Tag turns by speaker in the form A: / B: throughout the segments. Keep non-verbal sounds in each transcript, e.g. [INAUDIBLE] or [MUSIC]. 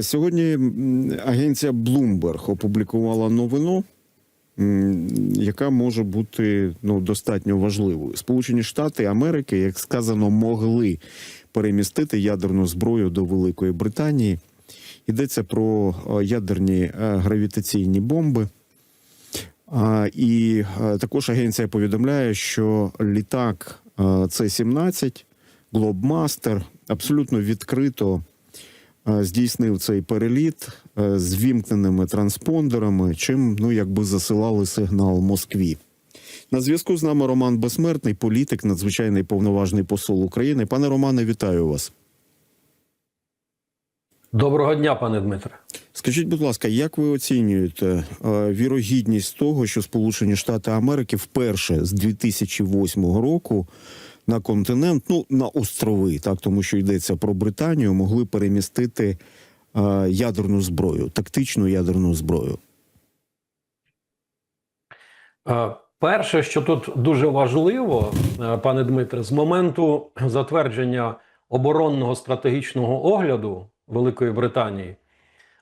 A: Сьогодні агенція Bloomberg опублікувала новину, яка може бути ну, достатньо важливою. Сполучені Штати Америки, як сказано, могли перемістити ядерну зброю до Великої Британії. Йдеться про е, ядерні е, гравітаційні бомби. І е, також агенція повідомляє, що літак е, С-17 Глобмастер абсолютно відкрито здійснив цей переліт е, з вімкненими транспондерами, чим ну якби засилали сигнал Москві. На зв'язку з нами Роман Безсмертний, політик, надзвичайний повноважний посол України. Пане Романе, вітаю вас.
B: Доброго дня, пане Дмитре.
A: Скажіть, будь ласка, як ви оцінюєте е, вірогідність того, що Сполучені Штати Америки вперше з 2008 року на континент, ну на острови, так тому що йдеться про Британію, могли перемістити е, ядерну зброю, тактичну ядерну зброю?
B: Е, Перше, що тут дуже важливо, е, пане Дмитре, з моменту затвердження оборонного стратегічного огляду Великої Британії,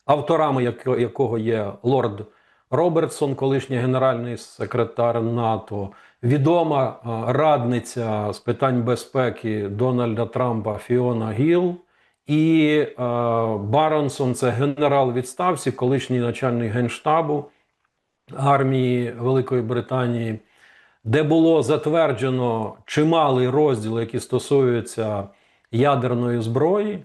B: авторами якого є лорд Робертсон, колишній генеральний секретар НАТО, відома е, радниця з питань безпеки Дональда Трампа Фіона Гіл, і е, Баронсон це генерал відставці, колишній начальник генштабу армії Великої Британії, де було затверджено чималий розділ, який стосується ядерної зброї,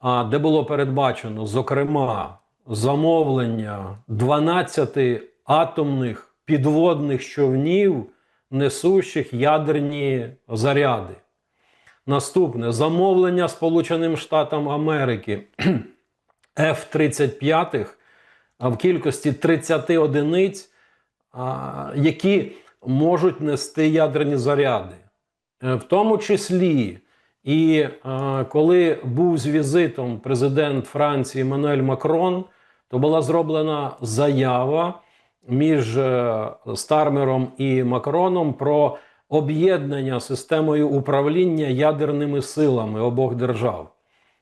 B: а де було передбачено, зокрема, замовлення 12 атомних підводних човнів, несущих ядерні заряди. Наступне замовлення Сполученим Штатам Америки [CLEARS THROAT] F-35 в кількості 30 одиниць, які можуть нести ядерні заряди. Е, В тому числі, і коли був з візитом президент Франції Еммануель Макрон, то була зроблена заява між е, Стармером і Макроном про об'єднання системою управління ядерними силами обох держав.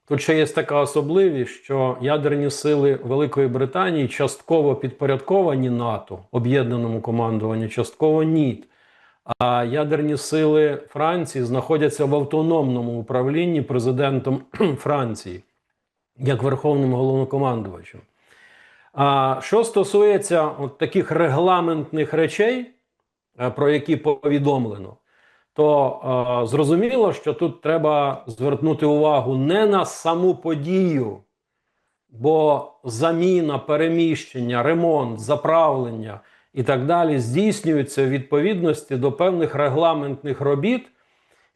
B: Тут ще є така особливість, що ядерні сили Великої Британії частково підпорядковані НАТО, об'єднаному командуванню, частково ні. А ядерні сили Франції знаходяться в автономному управлінні президентом [CLEARS THROAT] Франції як верховним головнокомандувачем. А що стосується от таких регламентних речей, е, про які повідомлено, то е, зрозуміло, що тут треба звернути увагу не на саму подію, бо заміна, переміщення, ремонт, заправлення і так далі здійснюються в відповідності до певних регламентних робіт,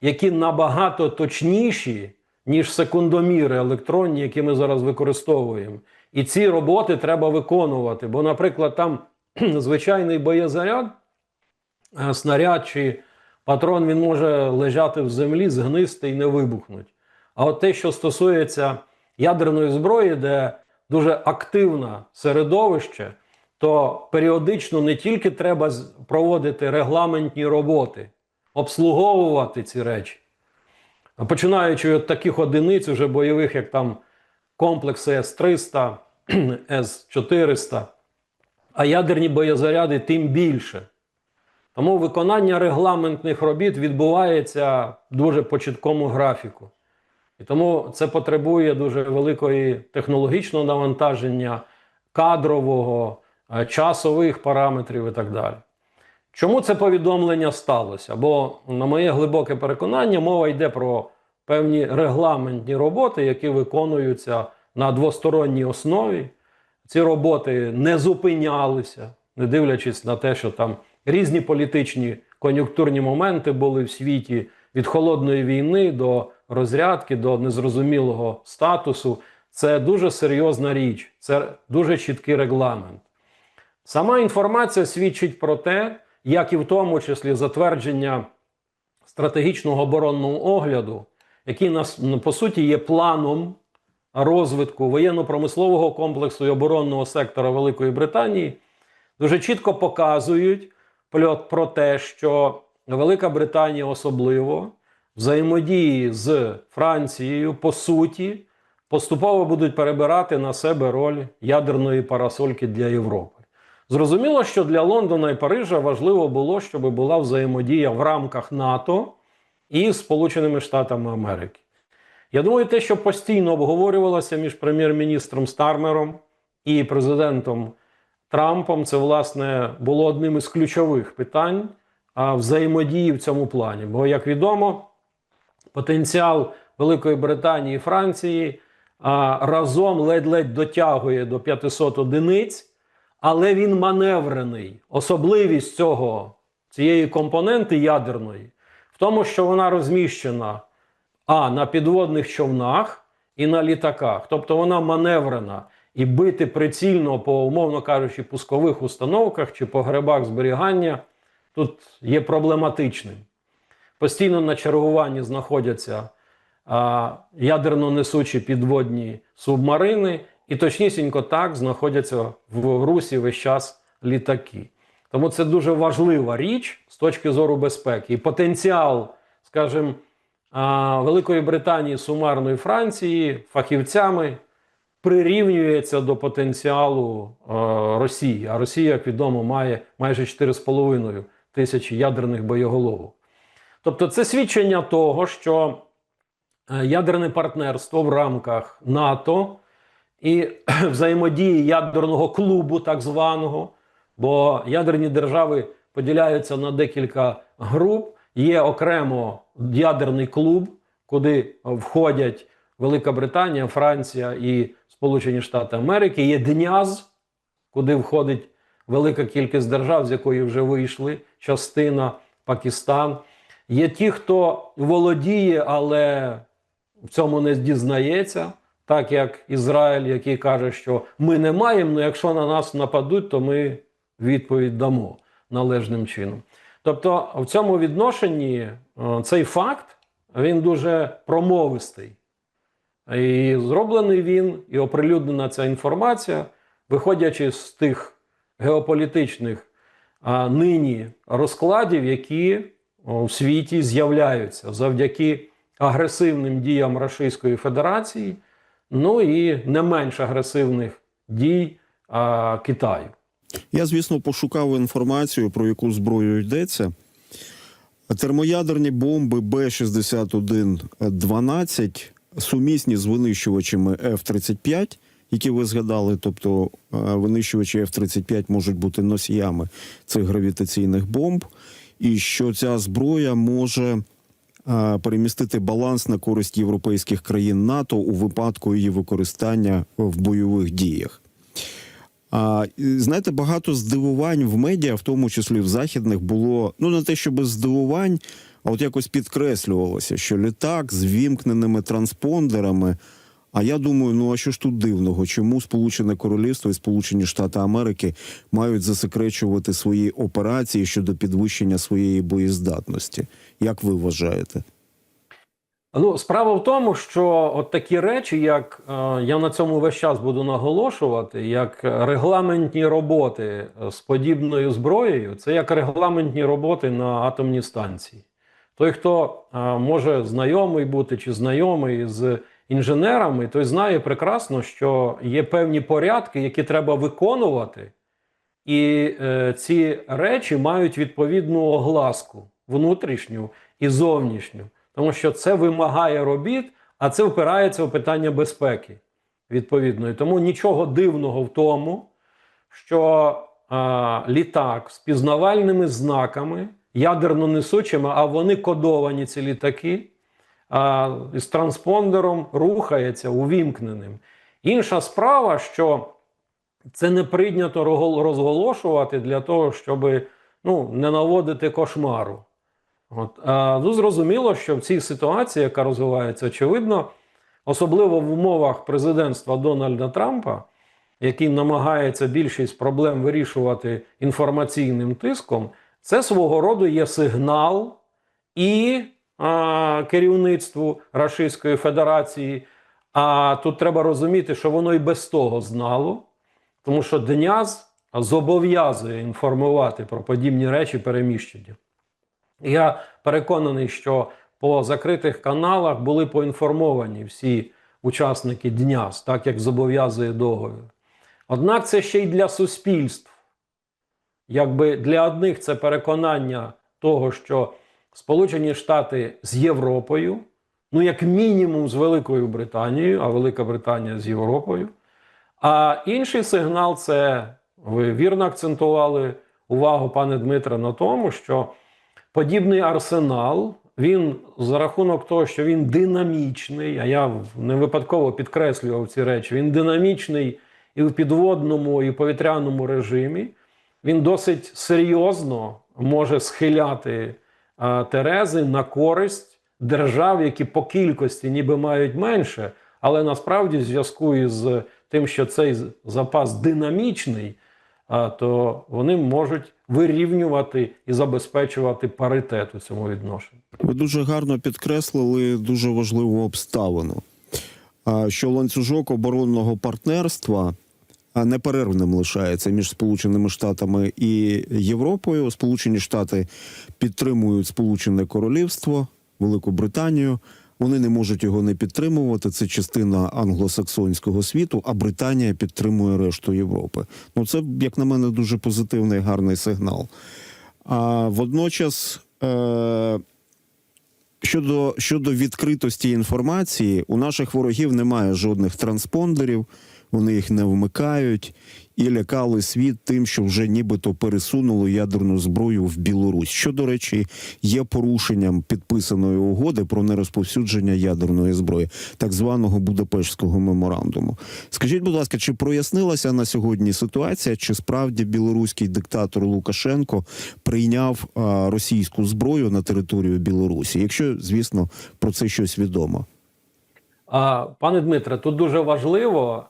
B: які набагато точніші, ніж секундоміри електронні, які ми зараз використовуємо. І ці роботи треба виконувати. Бо, наприклад, там [CLEARS THROAT] звичайний боєзаряд, е, снаряд чи патрон він може лежати в землі, згнисти і не вибухнути. А от те, що стосується ядерної зброї, де дуже активне середовище, то періодично не тільки треба проводити регламентні роботи, обслуговувати ці речі. Починаючи від таких одиниць, уже бойових, як там комплекси С-300, [CLEARS THROAT] С-400, а ядерні боєзаряди тим більше. Тому виконання регламентних робіт відбувається дуже по чіткому графіку. І тому це потребує дуже великої технологічного навантаження, кадрового, е, часових параметрів і так далі. Чому це повідомлення сталося? Бо, на моє глибоке переконання, мова йде про певні регламентні роботи, які виконуються на двосторонній основі. Ці роботи не зупинялися, не дивлячись на те, що там різні політичні кон'юнктурні моменти були в світі від холодної війни до розрядки, до незрозумілого статусу. Це дуже серйозна річ, це дуже чіткий регламент. Сама інформація свідчить про те, як і в тому числі затвердження стратегічного оборонного огляду, який нас ну, по суті є планом розвитку воєнно-промислового комплексу і оборонного сектора Великої Британії, дуже чітко показують про те, що Велика Британія особливо взаємодії з Францією по суті поступово будуть перебирати на себе роль ядерної парасольки для Європи. Зрозуміло, що для Лондона і Парижа важливо було, щоб була взаємодія в рамках НАТО і Сполученими Штатами Америки. Я думаю, те, що постійно обговорювалося між прем'єр-міністром Стармером і президентом Трампом, це власне було одним із ключових питань взаємодії в цьому плані. Бо, як відомо, потенціал Великої Британії і Франції разом ледь-ледь дотягує до 500 одиниць, але він маневрений. Особливість цього цієї компоненти ядерної в тому, що вона розміщена а на підводних човнах і на літаках. Тобто вона маневрена і бити прицільно по, умовно кажучи, пускових установках чи по грибах зберігання тут є проблематичним. Постійно на чергуванні знаходяться а, ядерно несучі підводні субмарини, і точнісінько так знаходяться в русі весь час літаки. Тому це дуже важлива річ з точки зору безпеки. І потенціал, скажімо, Великої Британії, сумарної Франції фахівцями прирівнюється до потенціалу е, Росії. А Росія, як відомо, має майже 4,5 тисячі ядерних боєголовок. Тобто, це свідчення того, що е, ядерне партнерство в рамках НАТО і [CLEARS THROAT] взаємодії ядерного клубу, так званого, бо ядерні держави поділяються на декілька груп. Є окремо ядерний клуб, куди входять Велика Британія, Франція і Сполучені Штати Америки. Є ДНЯЗ, куди входить велика кількість держав, з якої вже вийшли частина Пакистан. Є ті, хто володіє, але в цьому не дізнається, так як Ізраїль, який каже, що ми не маємо, але якщо на нас нападуть, то ми відповідь дамо належним чином. Тобто, в цьому відношенні е, цей факт він дуже промовистий. І зроблений він, і оприлюднена ця інформація, виходячи з тих геополітичних а, нині розкладів, які в світі з'являються завдяки агресивним діям Російської Федерації, ну і не менш агресивних дій а, Китаю.
A: Я, звісно, пошукав інформацію, про яку зброю йдеться. Термоядерні бомби Б-61-12 сумісні з винищувачами F-35, які ви згадали, тобто е, винищувачі F-35 можуть бути носіями цих гравітаційних бомб, і що ця зброя може е, перемістити баланс на користь європейських країн НАТО у випадку її використання в бойових діях. А знаєте, багато здивувань в медіа, в тому числі в західних, було ну не те, що без здивувань, а от якось підкреслювалося, що літак з вімкненими транспондерами. А я думаю, ну а що ж тут дивного? Чому Сполучене Королівство і Сполучені Штати Америки мають засекречувати свої операції щодо підвищення своєї боєздатності? Як ви вважаєте?
B: Ну, справа в тому, що от такі речі, як е, я на цьому весь час буду наголошувати, як регламентні роботи е, з подібною зброєю, це як регламентні роботи на атомній станції. Той, хто е, може знайомий бути чи знайомий з інженерами, той знає прекрасно, що є певні порядки, які треба виконувати, і ці речі мають відповідну огласку внутрішню і зовнішню тому що це вимагає робіт, а це впирається в питання безпеки. Відповідно. І тому нічого дивного в тому, що а, літак з пізнавальними знаками, ядерно несучими, а вони кодовані ці літаки, а, з транспондером рухається увімкненим. Інша справа, що це не прийнято розголошувати для того, щоб ну, не наводити кошмару. От, а, ну, зрозуміло, що в цій ситуації, яка розвивається, очевидно, особливо в умовах президентства Дональда Трампа, який намагається більшість проблем вирішувати інформаційним тиском, це свого роду є сигнал і а, керівництву Російської Федерації. А тут треба розуміти, що воно і без того знало, тому що ДНЯЗ зобов'язує інформувати про подібні речі переміщення. Я переконаний, що по закритих каналах були поінформовані всі учасники ДНЯС, так як зобов'язує договір. Однак це ще й для суспільств. Якби для одних це переконання того, що Сполучені Штати з Європою, ну як мінімум з Великою Британією, а Велика Британія з Європою. А інший сигнал це ви вірно акцентували увагу, пане Дмитре, на тому, що подібний арсенал він за рахунок того, що він динамічний, а я не випадково підкреслював ці речі, він динамічний і в підводному, і в повітряному режимі. Він досить серйозно може схиляти а, Терези на користь держав, які по кількості ніби мають менше, але насправді в зв'язку із тим, що цей запас динамічний, а, то вони можуть вирівнювати і забезпечувати паритет у цьому відношенні.
A: Ви дуже гарно підкреслили дуже важливу обставину, що ланцюжок оборонного партнерства неперервним лишається між Сполученими Штатами і Європою. Сполучені Штати підтримують Сполучене Королівство, Велику Британію. Вони не можуть його не підтримувати. Це частина англосаксонського світу, а Британія підтримує решту Європи. Ну це, як на мене, дуже позитивний гарний сигнал. А водночас. Е- Щодо, щодо відкритості інформації, у наших ворогів немає жодних транспондерів, вони їх не вмикають і лякали світ тим, що вже нібито пересунули ядерну зброю в Білорусь. Що, до речі, є порушенням підписаної угоди про нерозповсюдження ядерної зброї, так званого Будапештського меморандуму. Скажіть, будь ласка, чи прояснилася на сьогодні ситуація, чи справді білоруський диктатор Лукашенко прийняв а, російську зброю на територію Білорусі? Якщо, звісно, про це щось відомо.
B: Пане Дмитре, тут дуже важливо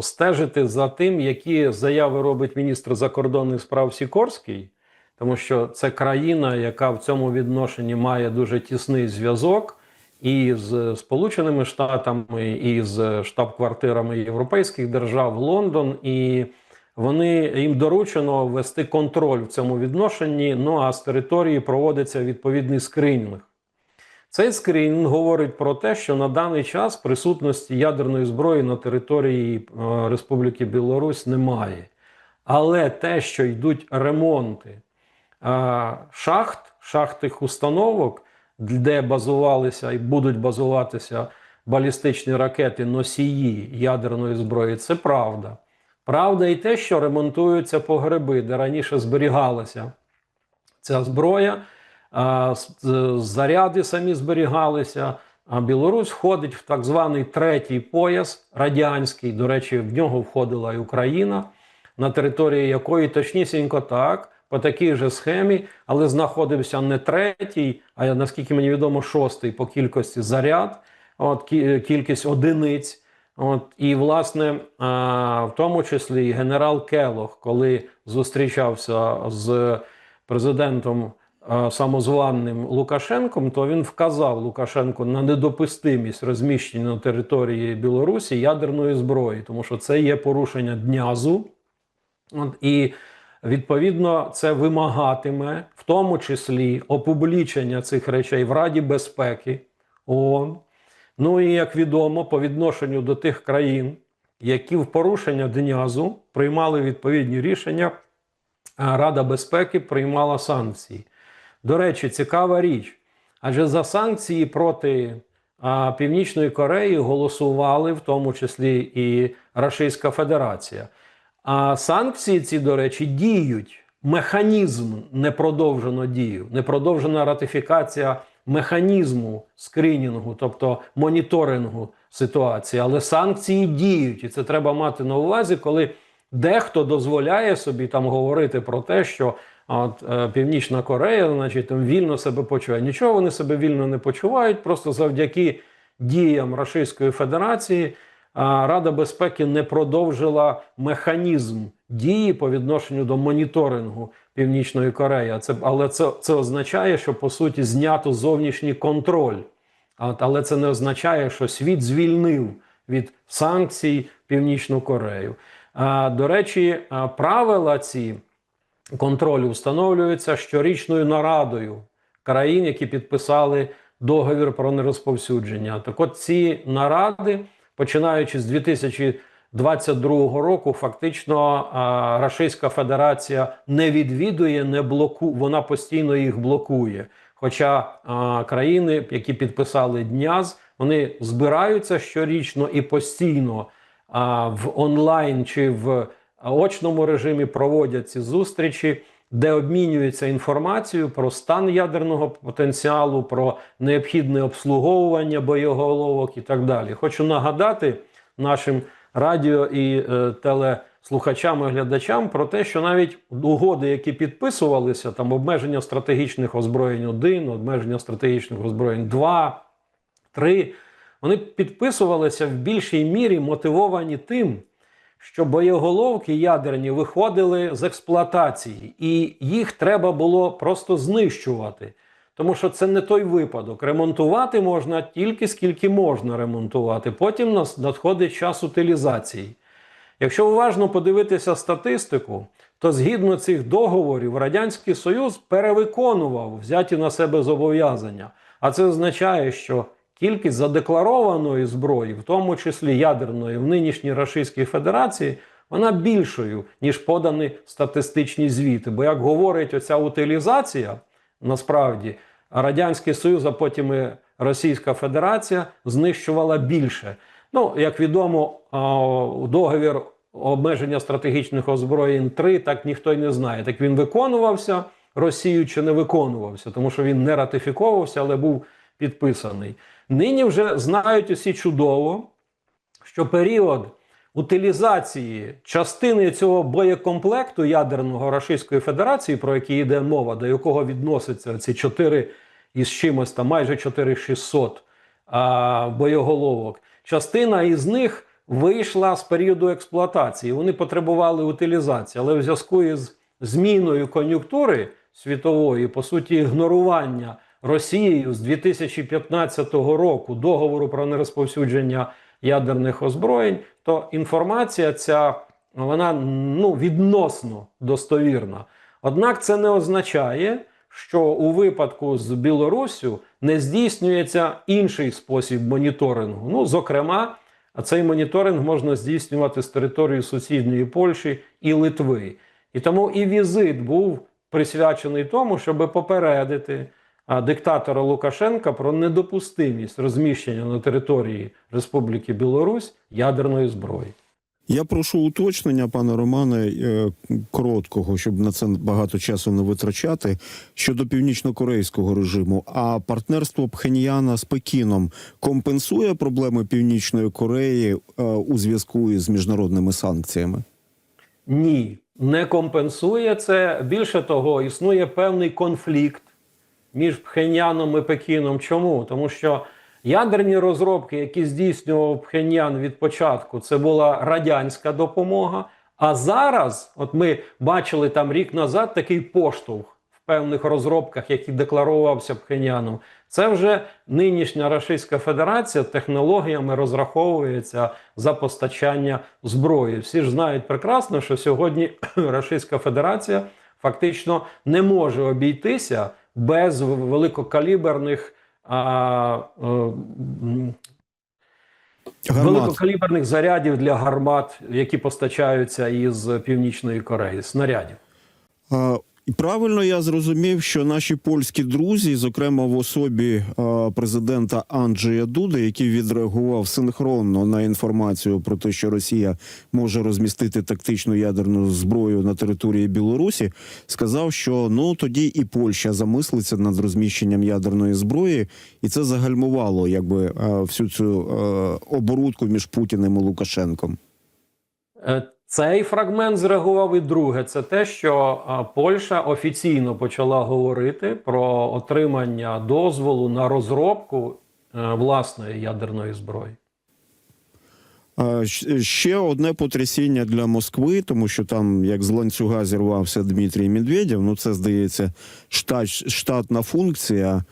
B: стежити за тим, які заяви робить міністр закордонних справ Сікорський, тому що це країна, яка в цьому відношенні має дуже тісний зв'язок і з Сполученими Штатами, і з штаб-квартирами європейських держав Лондон. І вони їм доручено вести контроль в цьому відношенні. Ну а з території проводиться відповідний скринінг. Цей скринінг говорить про те, що на даний час присутності ядерної зброї на території е, Республіки Білорусь немає. Але те, що йдуть ремонти е, шахт, шахтних установок, де базувалися і будуть базуватися балістичні ракети носії ядерної зброї, це правда. Правда і те, що ремонтуються погреби, де раніше зберігалася ця зброя. Заряди самі зберігалися. А Білорусь входить в так званий третій пояс радянський. До речі, в нього входила і Україна, на території якої точнісінько так, по такій же схемі, але знаходився не третій, а наскільки мені відомо, шостий по кількості заряд, от кількість одиниць. От і власне, в тому числі генерал Келох, коли зустрічався з президентом е, самозваним Лукашенком, то він вказав Лукашенку на недопустимість розміщення на території Білорусі ядерної зброї, тому що це є порушення днязу. От, і відповідно це вимагатиме в тому числі опублічення цих речей в Раді безпеки ООН. Ну і як відомо, по відношенню до тих країн, які в порушення днязу приймали відповідні рішення, Рада безпеки приймала санкції. До речі, цікава річ. Адже за санкції проти Північної Кореї голосували, в тому числі і Російська Федерація. А санкції ці, до речі, діють. Механізм не продовжено дію, не продовжена ратифікація механізму скринінгу, тобто моніторингу ситуації. Але санкції діють, і це треба мати на увазі, коли дехто дозволяє собі там говорити про те, що а от е, Північна Корея, значить, там вільно себе почуває. Нічого вони себе вільно не почувають, просто завдяки діям Російської Федерації а, Рада безпеки не продовжила механізм дії по відношенню до моніторингу Північної Кореї. Це, але це, це означає, що по суті знято зовнішній контроль. От, але це не означає, що світ звільнив від санкцій Північну Корею. А, до речі, правила ці контролю встановлюються щорічною нарадою країн, які підписали договір про нерозповсюдження. Так от ці наради, починаючи з 2022 року, фактично а, Російська Федерація не відвідує, не блоку, вона постійно їх блокує. Хоча а, країни, які підписали ДНЯЗ, вони збираються щорічно і постійно а, в онлайн чи в очному режимі проводять ці зустрічі, де обмінюються інформацією про стан ядерного потенціалу, про необхідне обслуговування боєголовок і так далі. Хочу нагадати нашим радіо і е, телеслухачам і глядачам про те, що навіть угоди, які підписувалися, там обмеження стратегічних озброєнь 1, обмеження стратегічних озброєнь 2, 3, вони підписувалися в більшій мірі мотивовані тим, що боєголовки ядерні виходили з експлуатації, і їх треба було просто знищувати. Тому що це не той випадок. Ремонтувати можна тільки скільки можна ремонтувати. Потім надходить час утилізації. Якщо уважно подивитися статистику, то згідно цих договорів Радянський Союз перевиконував взяті на себе зобов'язання. А це означає, що кількість задекларованої зброї, в тому числі ядерної, в нинішній Російській Федерації, вона більшою, ніж подані статистичні звіти. Бо, як говорить оця утилізація, насправді Радянський Союз, а потім і Російська Федерація знищувала більше. Ну, як відомо, договір обмеження стратегічних озброєнь 3 так ніхто й не знає. Так він виконувався Росією чи не виконувався, тому що він не ратифіковувався, але був підписаний. Нині вже знають усі чудово, що період утилізації частини цього боєкомплекту ядерного Російської Федерації, про який йде мова, до якого відносяться ці 4 із чимось там майже 4600 а, боєголовок, частина із них вийшла з періоду експлуатації. Вони потребували утилізації, але в зв'язку із зміною кон'юнктури світової, по суті, ігнорування Росією з 2015 року договору про нерозповсюдження ядерних озброєнь, то інформація ця вона ну, відносно достовірна. Однак це не означає, що у випадку з Білоруссю не здійснюється інший спосіб моніторингу. Ну, зокрема, цей моніторинг можна здійснювати з території сусідньої Польщі і Литви. І тому і візит був присвячений тому, щоб попередити диктатора Лукашенка про недопустимість розміщення на території Республіки Білорусь ядерної зброї.
A: Я прошу уточнення, пане Романе, е, короткого, щоб на це багато часу не витрачати. Щодо північно-корейського режиму, а партнерство Пхеньяна з Пекіном компенсує проблеми Північної Кореї е, у зв'язку із міжнародними санкціями?
B: Ні, не компенсує це. Більше того, існує певний конфлікт між Пхеньяном і Пекіном. Чому? Тому що ядерні розробки, які здійснював Пхеньян від початку, це була радянська допомога. А зараз, от ми бачили там рік назад такий поштовх в певних розробках, який декларувався Пхеньяном. Це вже нинішня Російська Федерація технологіями розраховується за постачання зброї. Всі ж знають прекрасно, що сьогодні [CLEARS THROAT] Російська Федерація фактично не може обійтися без великокаліберних. А, е,
A: Гармат.
B: великокаліберних зарядів для гармат, які постачаються із Північної Кореї, снарядів.
A: А, І правильно я зрозумів, що наші польські друзі, зокрема в особі а, президента Анджея Дуди, який відреагував синхронно на інформацію про те, що Росія може розмістити тактичну ядерну зброю на території Білорусі, сказав, що ну тоді і Польща замислиться над розміщенням ядерної зброї, і це загальмувало якби а, всю цю а, оборудку між Путіним і Лукашенком.
B: Е, Цей фрагмент зреагував і друге. Це те, що а, Польща офіційно почала говорити про отримання дозволу на розробку е, власної ядерної зброї.
A: Ще одне потрясіння для Москви, тому що там, як з ланцюга зірвався Дмитрій Медведєв, ну це здається штат, штатна функція.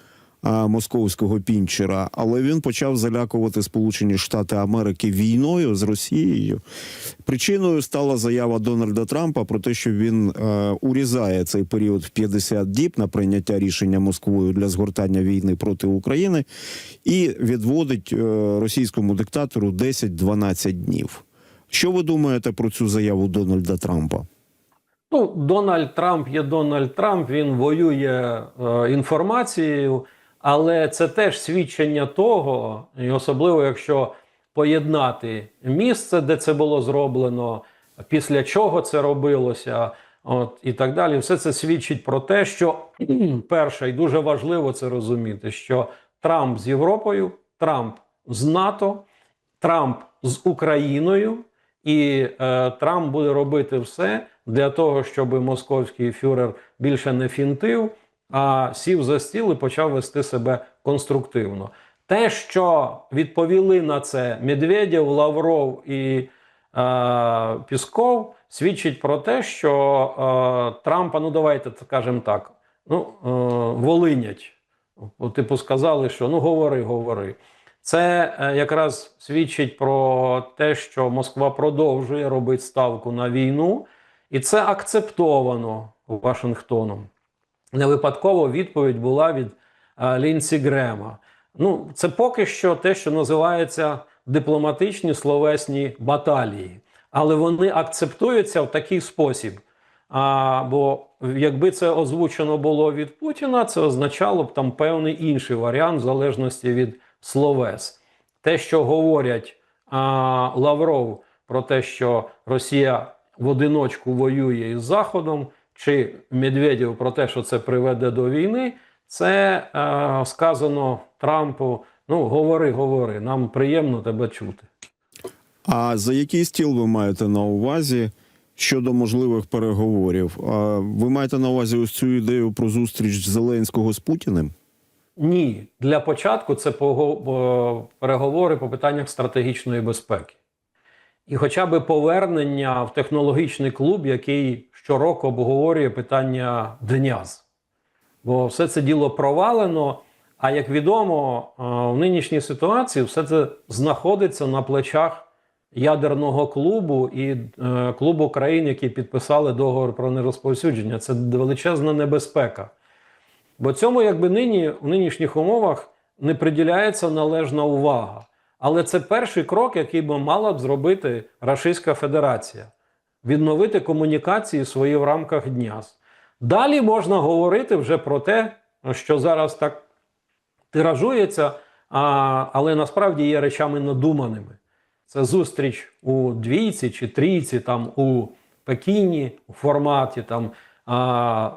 A: А, московського пінчера, але він почав залякувати Сполучені Штати Америки війною з Росією. Причиною стала заява Дональда Трампа про те, що він е, урізає цей період в 50 діб на прийняття рішення Москвою для згортання війни проти України і відводить е, російському диктатору 10-12 днів. Що ви думаєте про цю заяву Дональда Трампа?
B: Ну, Дональд Трамп є Дональд Трамп, він воює е, інформацією, але це теж свідчення того, і особливо якщо поєднати місце, де це було зроблено, після чого це робилося, от і так далі. Все це свідчить про те, що [CLEARS THROAT] перше, і дуже важливо це розуміти, що Трамп з Європою, Трамп з НАТО, Трамп з Україною, і е, Трамп буде робити все для того, щоб московський фюрер більше не фінтив, а сів за стіл і почав вести себе конструктивно. Те, що відповіли на це Медведєв, Лавров і е, Пісков, свідчить про те, що е, Трампа, ну давайте скажемо так, ну, е, волинять. Типу, сказали, що ну говори, говори. Це е, якраз свідчить про те, що Москва продовжує робити ставку на війну, і це акцептовано Вашингтоном. Не випадково відповідь була від е, Лінсі Грема. Ну, це поки що те, що називається дипломатичні словесні баталії, але вони акцептуються в такий спосіб. А, бо якби це озвучено було від Путіна, це означало б там певний інший варіант, в залежності від словес. Те, що говорять а, Лавров про те, що Росія в одиночку воює із Заходом, чи Медведєв про те, що це приведе до війни, це е, сказано Трампу. Ну, говори, говори, нам приємно тебе чути.
A: А за який стіл ви маєте на увазі щодо можливих переговорів? А ви маєте на увазі ось цю ідею про зустріч Зеленського з Путіним?
B: Ні, для початку це пого- переговори по питаннях стратегічної безпеки. І хоча б повернення в технологічний клуб, який щороку обговорює питання ДНЯЗ. Бо все це діло провалено. А як відомо, е, в нинішній ситуації все це знаходиться на плечах ядерного клубу і е, клубу країн, які підписали договор про нерозповсюдження. Це величезна небезпека. Бо цьому, якби нині в нинішніх умовах не приділяється належна увага. Але це перший крок, який би мала б зробити Російська Федерація відновити комунікації свої в рамках ДНЯС. Далі можна говорити вже про те, що зараз так тиражується, а, але насправді є речами надуманими. Це зустріч у двійці чи трійці, там у Пекіні у форматі там а,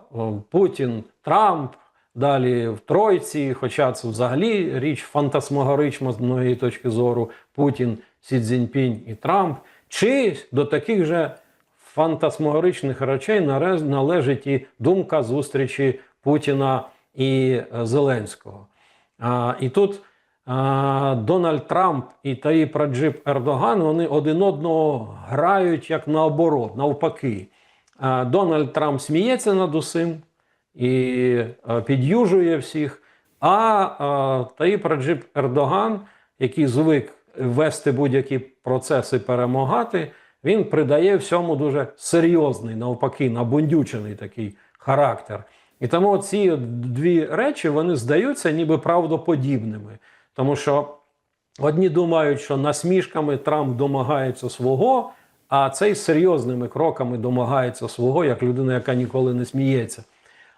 B: Путін, Трамп, далі в Тройці, хоча це взагалі річ фантасмагорична з моєї точки зору, Путін, Сі Цзіньпінь і Трамп. Чи до таких же фантасмагоричних речей належить і думка зустрічі Путіна і е, Зеленського. А, і тут а, Дональд Трамп і Таїп Раджип Ердоган вони один одного грають як наоборот, навпаки. А, Дональд Трамп сміється над усім і підюжує всіх. А, а Таїп Раджип Ердоган, який звик вести будь-які процеси, перемагати, він придає всьому дуже серйозний, навпаки, набундючений такий характер. І тому ці дві речі вони здаються ніби правдоподібними. Тому що одні думають, що насмішками Трамп домагається свого, а цей серйозними кроками домагається свого, як людина, яка ніколи не сміється.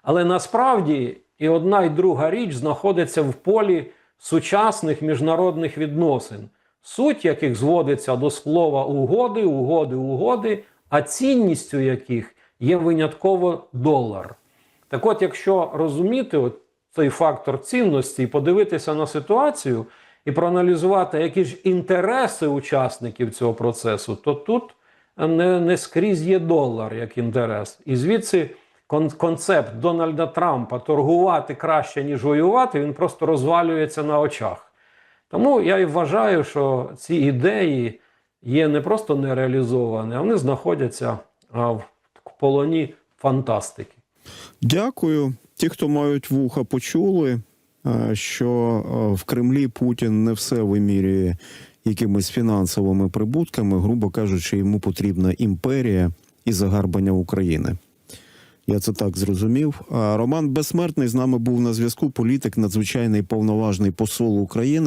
B: Але насправді і одна, і друга річ знаходиться в полі сучасних міжнародних відносин, суть яких зводиться до слова угоди, угоди, угоди, а цінністю яких є винятково долар. Так от, якщо розуміти от цей фактор цінності і подивитися на ситуацію і проаналізувати, які ж інтереси учасників цього процесу, то тут не, не скрізь є долар як інтерес. І звідси кон- концепт Дональда Трампа торгувати краще, ніж воювати, він просто розвалюється на очах. Тому я і вважаю, що ці ідеї є не просто нереалізовані, а вони знаходяться в полоні фантастики.
A: Дякую. Ті, хто мають вуха, почули. е, що е, в Кремлі Путін не все вимірює якимись фінансовими прибутками, грубо кажучи, йому потрібна імперія і загарбання України. Я це так зрозумів. Роман Безсмертний з нами був на зв'язку. Політик, надзвичайний повноважний посол України.